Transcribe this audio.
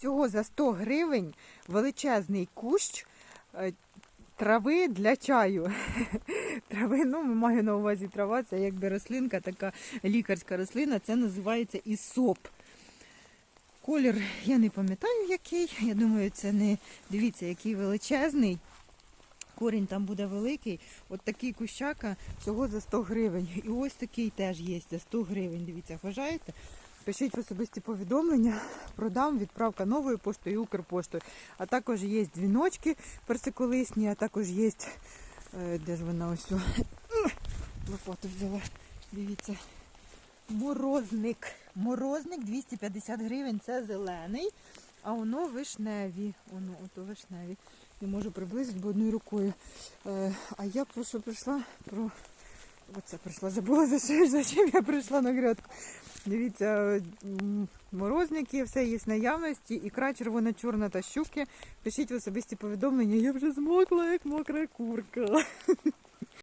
Всього за 100 гривень величезний кущ е, трави для чаю. Трави, ну, маю на увазі трава, це якби рослинка, така лікарська рослина, це називається ісоп. Колір я не пам'ятаю який. Я думаю, це не дивіться, який величезний. Корінь там буде великий. От такий кущака всього за 100 гривень. І ось такий теж є за 100 гривень. Дивіться, вважаєте? Пишіть в особисті повідомлення, продам відправка новою поштою і Укрпоштою. А також є дзвіночки персиколисні, а також є. е, Де ж вона ось? Лопату взяла. Дивіться. Морозник. Морозник 250 гривень, це зелений, а воно вишневі. Воно ото вишневі. Не можу приблизити, бо одною рукою. Е, а я про що прийшла? Про оце прийшла. Забула за що за чим я прийшла на грядку. Дивіться, морозники, все є в наявності, ікра червоно-чорна та щуки. Пишіть в особисті повідомлення, я вже змокла, як мокра курка.